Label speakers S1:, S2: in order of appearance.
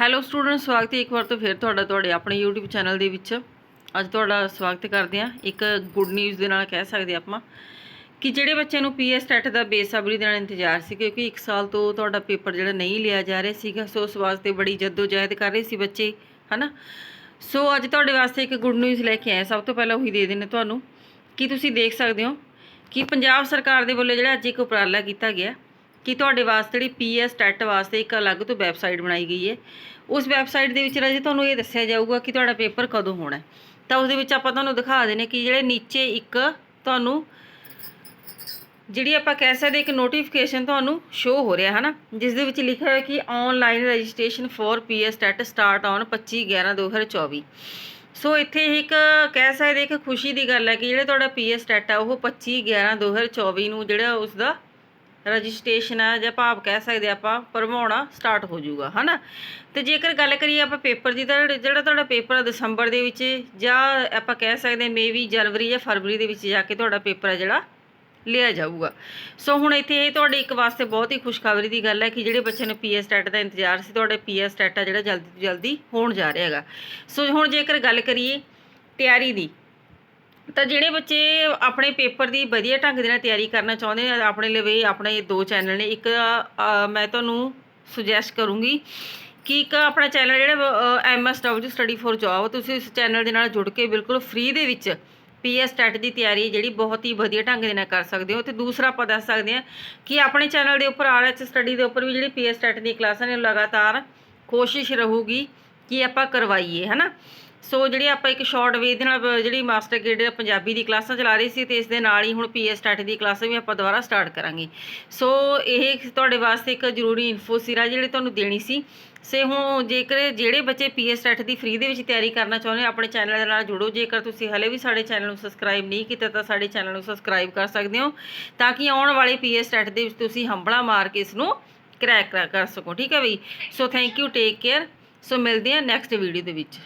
S1: Hello student ਸਵਾਗਤ ਹੈ ਇੱਕ ਵਾਰ ਤੋਂ ਫਿਰ ਤੁਹਾਡਾ ਤੁਹਾਡੇ ਆਪਣੇ YouTube ਚੈਨਲ ਦੇ ਵਿੱਚ। ਅੱਜ ਤੁਹਾਡਾ ਸਵਾਗਤ ਕਰਦੇ ਹਾਂ ਇੱਕ ਗੁੱਡ ਨਿਊਜ਼ ਦੇ ਨਾਲ ਕਹਿ ਸਕਦੇ ਆਪਾਂ ਕਿ ਜਿਹੜੇ ਬੱਚਿਆਂ ਨੂੰ ਪੀਐਸ ਟੈਟ ਦਾ ਬੇਸਬਰੀ ਦੇ ਨਾਲ ਇੰਤਜ਼ਾਰ ਸੀ, ਕਿਉਂਕਿ 1 ਸਾਲ ਤੋਂ ਤੁਹਾਡਾ ਪੇਪਰ ਜਿਹੜਾ ਨਹੀਂ ਲਿਆ ਜਾ ਰਿਹਾ ਸੀਗਾ, ਸੋ ਉਸ ਵਾਸਤੇ ਬੜੀ ਜਹਿਦ ਕਰ ਰਹੇ ਸੀ ਬੱਚੇ, ਹਨਾ? ਸੋ ਅੱਜ ਤੁਹਾਡੇ ਵਾਸਤੇ ਇੱਕ ਗੁੱਡ ਨਿਊਜ਼ ਲੈ ਕੇ ਆਏ ਸਭ ਤੋਂ ਪਹਿਲਾਂ ਉਹੀ ਦੇ ਦਿੰਨੇ ਤੁਹਾਨੂੰ ਕਿ ਤੁਸੀਂ ਦੇਖ ਸਕਦੇ ਹੋ ਕਿ ਪੰਜਾਬ ਸਰਕਾਰ ਦੇ ਵੱਲੋਂ ਜਿਹੜਾ ਅੱਜ ਇੱਕ ਉਪਰਾਲਾ ਕੀਤਾ ਗਿਆ ਕਿ ਤੁਹਾਡੇ ਵਾਸਤੇ ਜਿਹੜੀ ਪੀਐਸ ਟੈਟ ਵਾਸਤੇ ਇੱਕ ਅਲੱਗ ਤੋਂ ਵੈਬਸਾਈਟ ਬਣਾਈ ਗਈ ਹੈ। ਉਸ ਵੈਬਸਾਈਟ ਦੇ ਵਿੱਚ ਰਾਜੇ ਤੁਹਾਨੂੰ ਇਹ ਦੱਸਿਆ ਜਾਊਗਾ ਕਿ ਤੁਹਾਡਾ ਪੇਪਰ ਕਦੋਂ ਹੋਣਾ ਤਾਂ ਉਸ ਦੇ ਵਿੱਚ ਆਪਾਂ ਤੁਹਾਨੂੰ ਦਿਖਾ ਦੇਣੇ ਕਿ ਜਿਹੜੇ ਨੀਚੇ ਇੱਕ ਤੁਹਾਨੂੰ ਜਿਹੜੀ ਆਪਾਂ ਕਹਿ ਸਕਦੇ ਇੱਕ ਨੋਟੀਫਿਕੇਸ਼ਨ ਤੁਹਾਨੂੰ ਸ਼ੋ ਹੋ ਰਿਹਾ ਹੈ ਨਾ ਜਿਸ ਦੇ ਵਿੱਚ ਲਿਖਿਆ ਹੋਇਆ ਕਿ online registration for PS TET start on 25/11/2024 so ਇੱਥੇ ਇੱਕ ਕਹਿ ਸਕਦੇ ਇੱਕ ਖੁਸ਼ੀ ਦੀ ਗੱਲ ਹੈ ਕਿ ਜਿਹੜਾ ਤੁਹਾਡਾ ਪੀਐਸ ਟੈਟ ਆ ਉਹ 25/11/2024 ਨੂੰ ਜਿਹੜਾ ਉਸ ਦਾ ਰਜਿਸਟ੍ਰੇਸ਼ਨ ਹੈ ਜਾਂ ਭਾਵ ਕਹਿ ਸਕਦੇ ਆਪਾਂ, ਭਰਵਾਉਣਾ ਸਟਾਰਟ ਹੋ ਜਾਊਗਾ, ਹਨਾ? ਤੇ ਜੇਕਰ ਗੱਲ ਕਰੀਏ ਆਪਾਂ ਪੇਪਰ ਦੀ, ਤਾਂ ਜਿਹੜਾ ਤੁਹਾਡਾ ਪੇਪਰ ਹੈ ਦਸੰਬਰ ਦੇ ਵਿੱਚ, ਜਾਂ ਆਪਾਂ ਕਹਿ ਸਕਦੇ ਮੇ ਵੀ ਜਨਵਰੀ ਜਾਂ ਫਰਵਰੀ ਦੇ ਵਿੱਚ ਜਾ ਕੇ ਤੁਹਾਡਾ ਪੇਪਰ ਹੈ ਜਿਹੜਾ, ਲਿਆ ਜਾਊਗਾ। ਸੋ ਹੁਣ ਇੱਥੇ ਇਹ ਤੁਹਾਡੇ ਇੱਕ ਵਾਸਤੇ ਬਹੁਤ ਹੀ ਖੁਸ਼ਖਬਰੀ ਦੀ ਗੱਲ ਹੈ ਕਿ ਜਿਹੜੇ ਬੱਚੇ ਨੂੰ ਪੀਐਸ ਟੈਟ ਦਾ ਇੰਤਜ਼ਾਰ ਸੀ, ਤੁਹਾਡੇ ਪੀਐਸ ਟੈਟ ਆ ਜਿਹੜਾ ਜਲਦੀ ਤੋਂ ਜਲਦੀ ਹੋਣ ਜਾ ਰਿਹਾ ਹੈਗਾ। ਸੋ ਹੁਣ ਜੇਕਰ ਗੱਲ ਕਰੀਏ ਤਿਆਰੀ ਦੀ ਤਾਂ ਜਿਹੜੇ ਬੱਚੇ ਆਪਣੇ ਪੇਪਰ ਦੀ ਵਧੀਆ ਢੰਗ ਦੇ ਨਾਲ ਤਿਆਰੀ ਕਰਨਾ ਚਾਹੁੰਦੇ ਆ, ਆਪਣੇ ਲਈ ਵੀ ਆਪਣੇ ਦੋ ਚੈਨਲ ਨੇ। ਇੱਕ ਮੈਂ ਤੁਹਾਨੂੰ ਸੁਜੈਸਟ ਕਰੂੰਗੀ ਕਿ ਇੱਕ ਆਪਣਾ ਚੈਨਲ ਜਿਹੜਾ ਐਮਐਸਡਬਲਯੂ ਸਟੱਡੀ ਫॉर ਜੌਬ ਤੁਸੀਂ ਇਸ ਚੈਨਲ ਦੇ ਨਾਲ ਜੁੜ ਕੇ ਬਿਲਕੁਲ ਫ੍ਰੀ ਦੇ ਵਿੱਚ ਪੀਐਸ ਟੈਟ ਦੀ ਤਿਆਰੀ ਜਿਹੜੀ ਬਹੁਤ ਹੀ ਵਧੀਆ ਢੰਗ ਦੇ ਨਾਲ ਕਰ ਸਕਦੇ ਹੋ। ਤੇ ਦੂਸਰਾ ਆਪਾਂ ਦੱਸ ਸਕਦੇ ਹਾਂ ਕਿ ਆਪਣੇ ਚੈਨਲ ਦੇ ਉੱਪਰ ਆਰਐਚ ਸਟੱਡੀ ਦੇ ਉੱਪਰ ਵੀ ਜਿਹੜੀ ਪੀਐਸ ਟੈਟ ਦੀ ਕਲਾਸਾਂ ਨੇ ਲਗਾਤਾਰ ਕੋਸ਼ਿਸ਼ ਰਹੂਗੀ ਕਿ ਆਪਾਂ ਕਰਵਾਈਏ, ਹਨਾ? ਸੋ ਜਿਹੜੀ ਆਪਾਂ ਇੱਕ ਸ਼ਾਰਟ ਵੇ ਦੇ ਨਾਲ ਜਿਹੜੀ ਮਾਸਟਰ ਗ੍ਰੇਡ ਪੰਜਾਬੀ ਦੀ ਕਲਾਸਾਂ ਚਲਾ ਰਹੀ ਸੀ ਤੇ ਇਸ ਦੇ ਨਾਲ ਹੀ ਹੁਣ ਪੀਐਸ ਟੈਟ ਦੀ ਕਲਾਸਾਂ ਵੀ ਆਪਾਂ ਦੁਬਾਰਾ ਸਟਾਰਟ ਕਰਾਂਗੇ। ਸੋ ਇਹ ਤੁਹਾਡੇ ਵਾਸਤੇ ਇੱਕ ਜ਼ਰੂਰੀ ਇਨਫੋ ਸੀਰਾ ਜਿਹੜੀ ਤੁਹਾਨੂੰ ਦੇਣੀ ਸੀ। ਸੇ ਹੁਣ ਜੇਕਰ ਜਿਹੜੇ ਬੱਚੇ ਪੀਐਸ ਟੈਟ ਦੀ ਫ੍ਰੀ ਦੇ ਵਿੱਚ ਤਿਆਰੀ ਕਰਨਾ ਚਾਹੁੰਦੇ ਹੋ, ਆਪਣੇ ਚੈਨਲ ਦੇ ਨਾਲ ਜੁੜੋ। ਜੇਕਰ ਤੁਸੀਂ ਹਲੇ ਵੀ ਸਾਡੇ ਚੈਨਲ ਨੂੰ ਸਬਸਕ੍ਰਾਈਬ ਨਹੀਂ ਕੀਤਾ ਤਾਂ ਸਾਡੇ ਚੈਨਲ ਨੂੰ ਸਬਸਕ੍ਰਾਈਬ ਕਰ ਸਕਦੇ ਹੋ ਤਾਂ ਕਿ ਆਉਣ ਵਾਲੇ ਪੀਐਸ ਟੈਟ ਦੇ ਵਿੱਚ ਤੁਸੀਂ ਹੰਬਲਾ ਮਾਰ ਕੇ ਇਸ ਨੂੰ ਕਰੈਕ ਕਰ ਸਕੋ। ਠੀਕ ਹੈ ਬਈ? So thank you take care so ਮਿਲਦੇ ਹਾਂ ਨੈਕਸਟ ਵੀਡੀਓ ਦੇ ਵਿੱਚ।